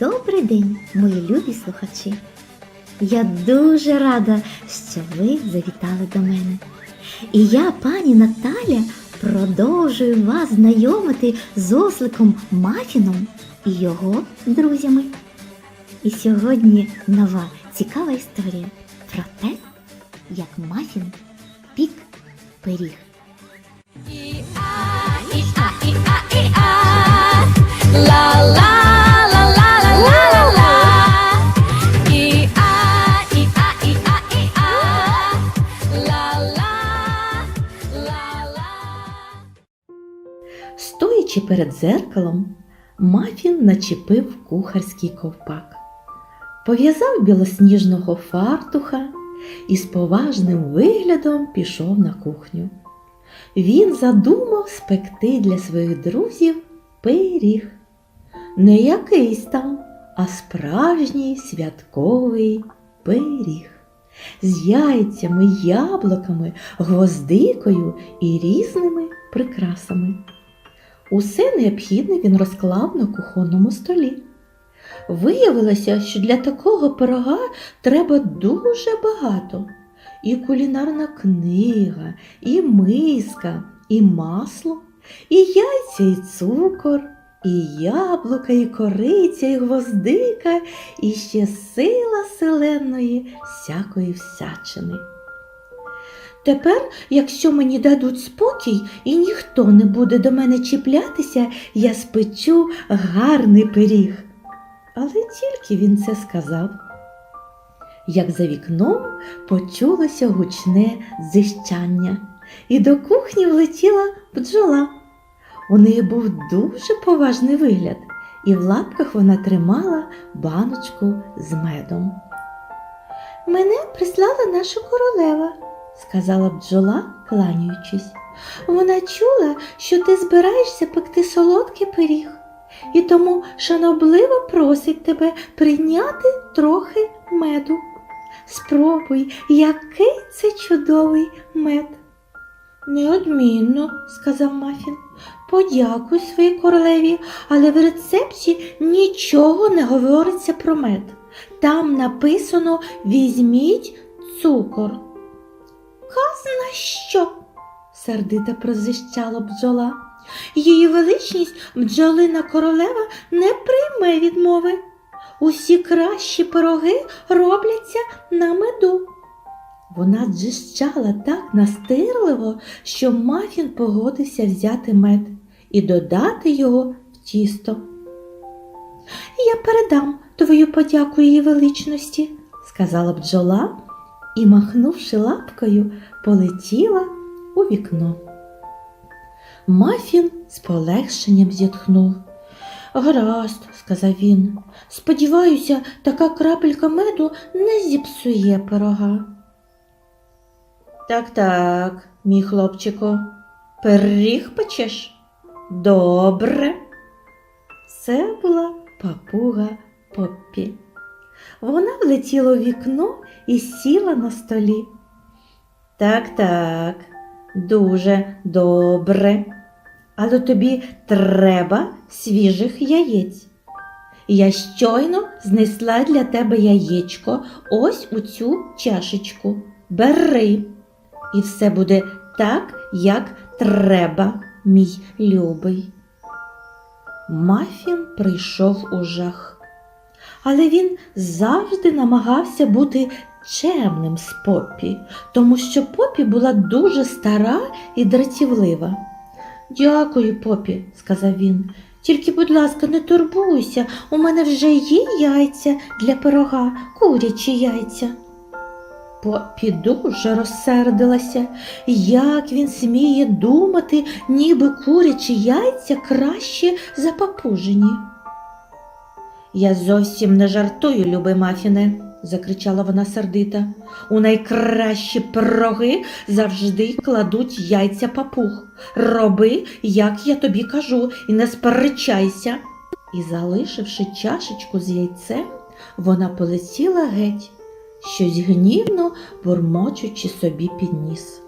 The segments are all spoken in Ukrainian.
Добрий день, мої любі слухачі! Я дуже рада, що ви завітали до мене. І я, пані Наталя, продовжую вас знайомити з осликом Мафіном і його друзями. І сьогодні нова цікава історія про те, як Мафін пік пиріг. Стоячи перед дзеркалом, Мафін начепив кухарський ковпак, пов'язав білосніжного фартуха і з поважним виглядом пішов на кухню. Він задумав спекти для своїх друзів пиріг. Не якийсь там, а справжній святковий пиріг. З яйцями, яблуками, гвоздикою і різними прикрасами. Усе необхідне він розклав на кухонному столі. Виявилося, що для такого пирога треба дуже багато. І кулінарна книга, і миска, і масло, і яйця, і цукор, і яблука, і кориця, і гвоздика, і ще сила селеної всякої всячини. Тепер, якщо мені дадуть спокій і ніхто не буде до мене чіплятися, я спечу гарний пиріг. Але тільки він це сказав. Як за вікном почулося гучне зищання, і до кухні влетіла бджола. У неї був дуже поважний вигляд, і в лапках вона тримала баночку з медом. Мене прислала наша королева, сказала бджола, кланяючись. Вона чула, що ти збираєшся пекти солодкий пиріг, і тому шанобливо просить тебе прийняти трохи меду. Спробуй, який це чудовий мед. Неодмінно, сказав Мафін. Подякуй своїй королеві, але в рецепті нічого не говориться про мед. Там написано візьміть цукор. Казна що? сердито прозищала бджола. Її величність бджолина королева не прийме відмови. Усі кращі пироги робляться на меду. Вона дзищала так настирливо, що Мафін погодився взяти мед і додати його в тісто. Я передам твою подяку її величності, сказала бджола і, махнувши лапкою, полетіла у вікно. Мафін з полегшенням зітхнув. Гаразд, сказав він. Сподіваюся, така крапелька меду не зіпсує пирога. Так, так, мій хлопчику, пиріг печеш? Добре. Це була папуга Поппі. Вона влетіла у вікно і сіла на столі. Так, так, дуже добре. Але тобі треба свіжих яєць. Я щойно знесла для тебе яєчко ось у цю чашечку. Бери. І все буде так, як треба, мій любий. Мафін прийшов у жах. Але він завжди намагався бути чемним з Поппі, тому що Поппі була дуже стара і дратівлива. Дякую, Попі, сказав він. Тільки, будь ласка, не турбуйся, у мене вже є яйця для пирога, курячі яйця. Попі дуже розсердилася, як він сміє думати, ніби курячі яйця краще за папужині. Я зовсім не жартую, любий Мафіне, закричала вона сердита. У найкращі пироги завжди кладуть яйця папуг. Роби, як я тобі кажу, і не сперечайся. І, залишивши чашечку з яйцем, вона полетіла геть, щось гнівно бурмочучи собі під ніс.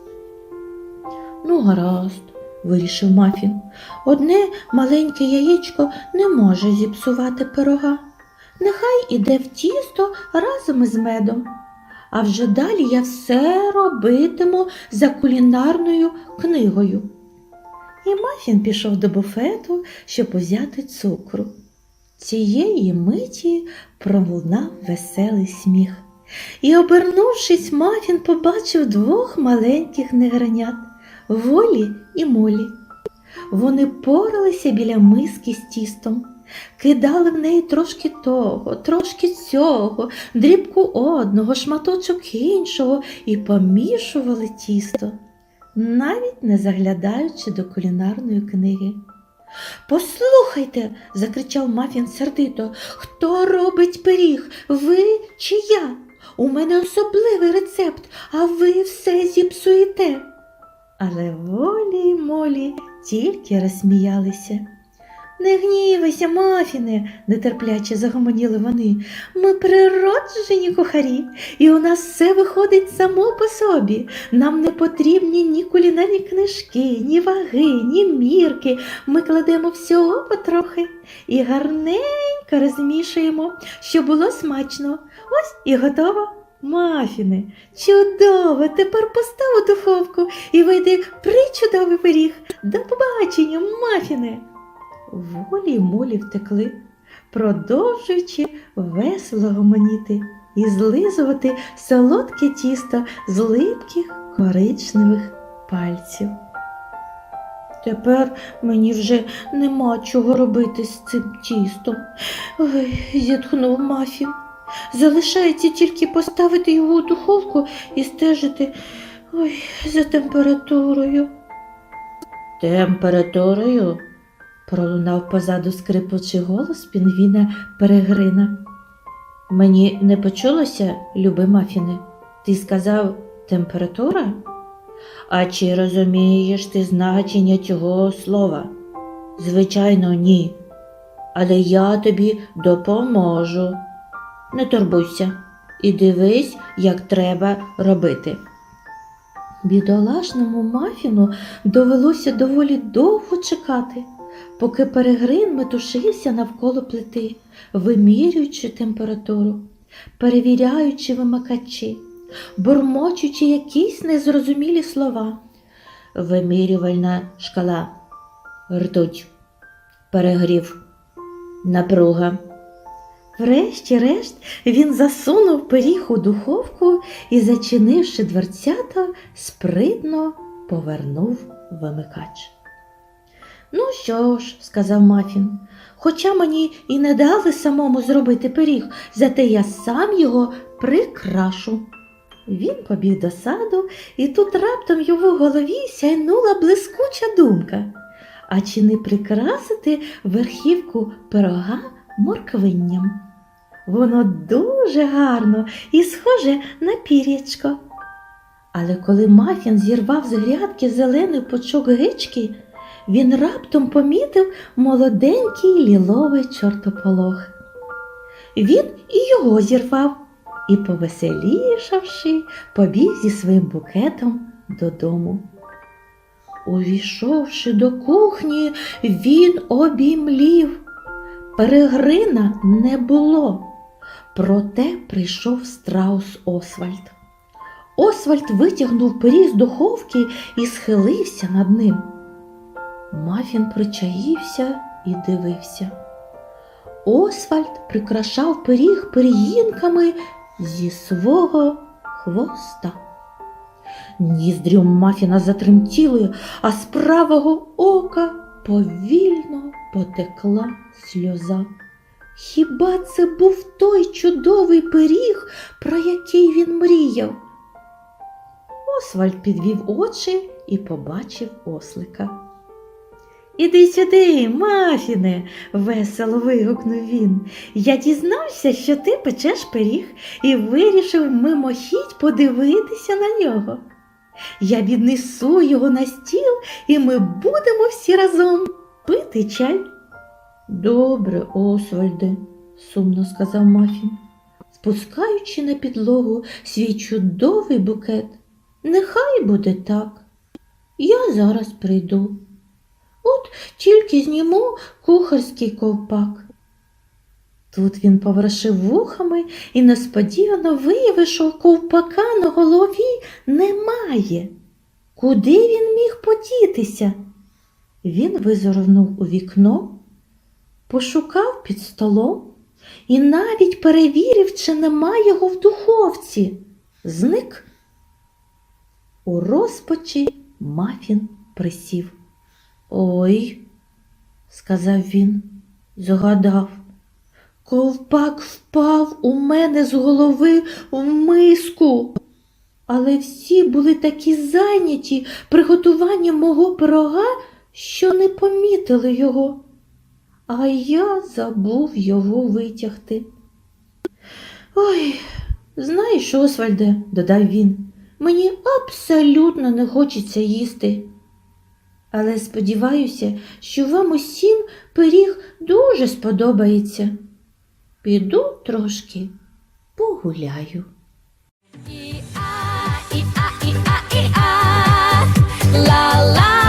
Ну, гаразд, вирішив Мафін. Одне маленьке яєчко не може зіпсувати пирога. Нехай іде в тісто разом із медом. А вже далі я все робитиму за кулінарною книгою. І Мафін пішов до буфету, щоб узяти цукру. Цієї миті пролунав веселий сміх. І, обернувшись, Мафін побачив двох маленьких негранят Волі і Молі. Вони поралися біля миски з тістом, кидали в неї трошки того, трошки цього, дрібку одного, шматочок іншого і помішували тісто, навіть не заглядаючи до кулінарної книги. Послухайте, закричав Мафін сердито, хто робить пиріг? Ви чи я? У мене особливий рецепт, а ви все зіпсуєте. Але волі й молі тільки розсміялися. Не гнівайся, мафіне, нетерпляче загомоніли вони. Ми природжені кухарі, і у нас все виходить само по собі. Нам не потрібні ні кулінарні книжки, ні ваги, ні мірки. Ми кладемо всього потрохи і гарненько розмішуємо, щоб було смачно. Ось і готово. Мафіни, чудово! Тепер постав у духовку і вийде причудовий пиріг. До побачення, мафіни! Волі молі втекли, продовжуючи весело гомоніти і злизувати солодке тісто з липких коричневих пальців. Тепер мені вже нема чого робити з цим тістом. Ой, зітхнув Мафін. Залишається тільки поставити його у духовку і стежити ой, за температурою. Температурою? Пролунав позаду скрипучий голос пінгвіна Перегрина. Мені не почулося, любий Мафіне. Ти сказав температура? А чи розумієш ти значення цього слова? Звичайно, ні. Але я тобі допоможу. Не турбуйся і дивись, як треба робити. Бідолашному мафіну довелося доволі довго чекати, поки перегрин метушився навколо плити, вимірюючи температуру, перевіряючи вимикачі, бурмочучи якісь незрозумілі слова. Вимірювальна шкала, ртуть, перегрів, напруга. Врешті-решт він засунув пиріг у духовку і, зачинивши дверцята, спритно повернув вимикач. Ну що ж, сказав Мафін, хоча мені і не дали самому зробити пиріг, зате я сам його прикрашу. Він побіг до саду, і тут раптом його в голові сяйнула блискуча думка. А чи не прикрасити верхівку пирога морквинням? Воно дуже гарно і схоже на пір'ячко. Але коли Мафін зірвав з грядки зелений пучок гички, він раптом помітив молоденький ліловий чортополох. Він і його зірвав і, повеселішавши, побіг зі своїм букетом додому. Увійшовши до кухні, він обімлів. Перегрина не було. Проте прийшов страус Освальд. Освальд витягнув пиріг з духовки і схилився над ним. Мафін причаївся і дивився. Освальд прикрашав пиріг пир'їнками зі свого хвоста. Ніздрі Мафіна затремтіли, а з правого ока повільно потекла сльоза. Хіба це був той чудовий пиріг, про який він мріяв? Освальд підвів очі і побачив ослика. Іди сюди, Мафіне, весело вигукнув він. Я дізнався, що ти печеш пиріг і вирішив мимохідь подивитися на нього. Я віднесу його на стіл, і ми будемо всі разом пити чай. Добре, Освальде, сумно сказав Мафін, спускаючи на підлогу свій чудовий букет. Нехай буде так. Я зараз прийду. Тільки зніму кухарський ковпак. Тут він поворушив вухами і несподівано виявив, що ковпака на голові немає. Куди він міг подітися? Він визирнув у вікно, пошукав під столом і навіть перевірив, чи нема його в духовці. Зник. У розпачі мафін присів. Ой, сказав він, згадав. Ковпак впав у мене з голови в миску. Але всі були такі зайняті приготуванням мого пирога, що не помітили його. А я забув його витягти. Ой, знаєш, Освальде, додав він, мені абсолютно не хочеться їсти але сподіваюся, що вам усім пиріг дуже сподобається. Піду трошки погуляю. Ла-ла-ла